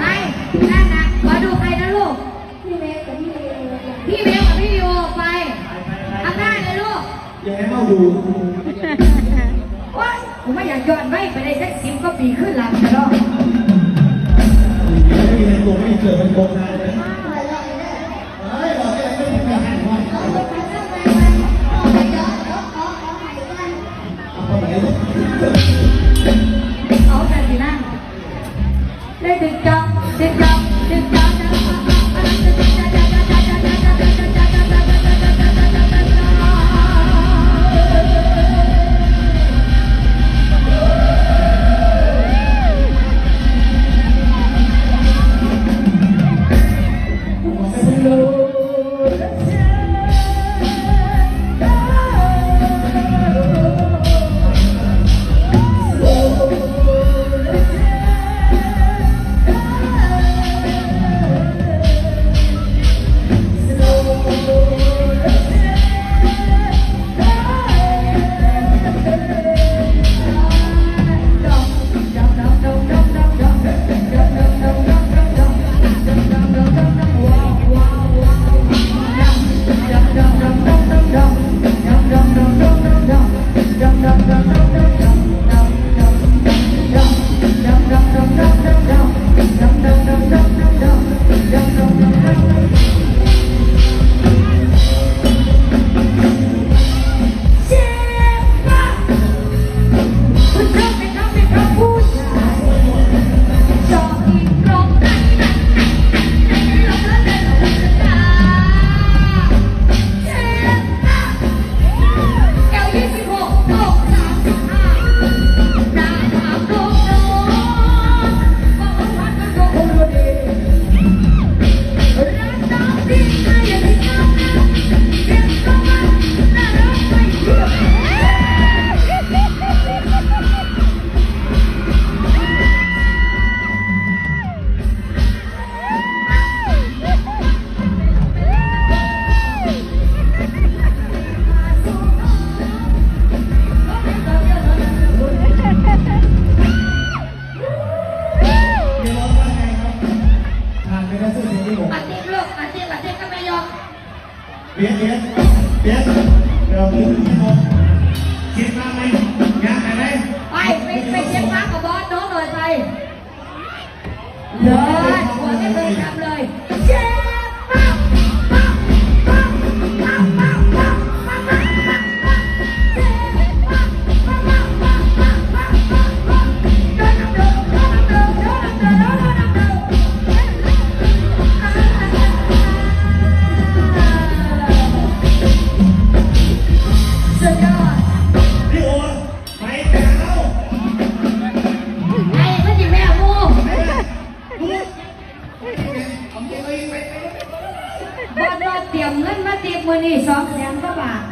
ไม่น่นนะขอดูใครนะลูก พี่เมยกับพี่เมย์พี่เมย์กับพี่วิโอไปทำได้เลยลูกแย่มาดูโอ๊ยผมไม่อยากย้อนไปไปได้สักสิบก็ปีขึ้นหลังจะรอดไม่มีในตัวไม่มีเกิเป็นโกงได้ มือนี่สองแสนกว่าบาท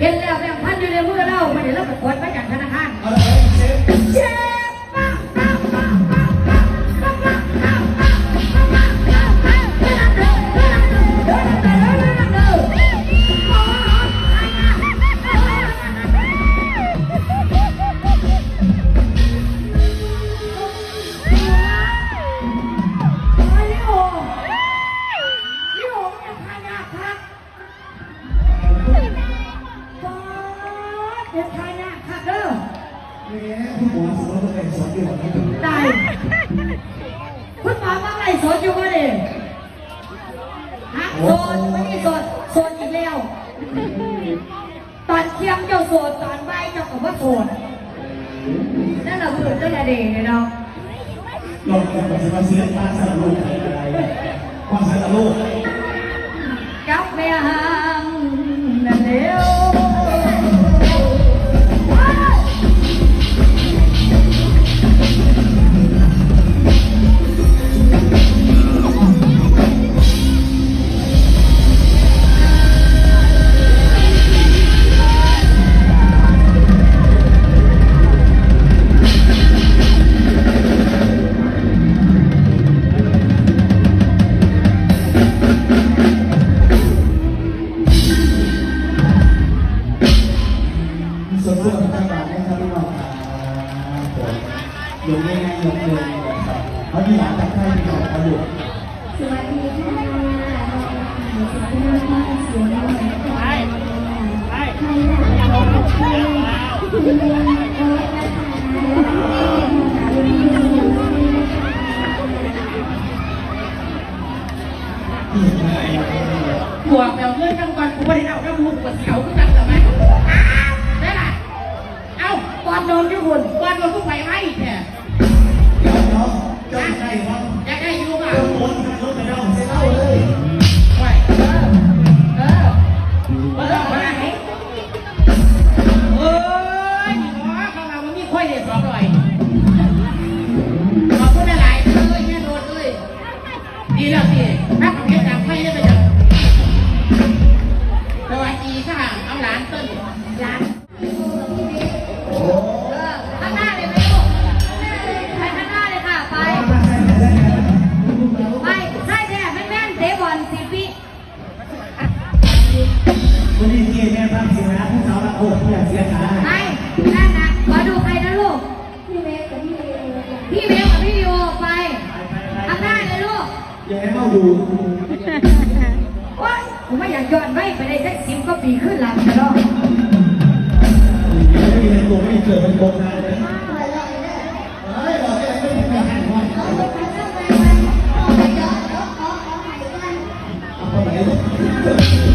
เห็นแล้วแบงค์พันอยู่ในมือเราไม่ได้รับประกวดมาจากธนาคาร ได้ตายคุณหมอว่าไก่สดอยู่ก็ดิฮะโสดไม่ได้โสดโสดอีกแล้ว ตอนเที่ยงเจ้าโสดตอนบ่ายเจ้าก็ว่าโสดนั่นเราหละเพื่อนเจ้าะเด็กเนาะลองกันมาเสียบ้านสารลูกอะไรบ้านสารลูกกับแม่ฮะ หัวแบบเงื่อนกลางวันกูไม่ได้เอาแค่มูกูเสียวกูจัดทำไมได้ล่ะเอ้าตอนนอนที่หุ่นวันโดนกูไปไหมแค่เดี๋ยวเนาะจ้าใช่ครับอยา โอ้เเสียขาไม่นั่นนะมาดูใครนะลูก พี่เมลกับพี่วิวพี่เมลกับพี่วิวออกไปทำได้เลยลูกอย่าให้เข้าดูว้ายผมไม่อยากย้อนไปไปได้สักสิมก็ปีขึ้นหลังจะรอดไม่มีในตัวไม่มีเกิดเป็นโกงนด้เลยเฮ้ยบอกแกไม่ได้ไม่ได้ไม่ได้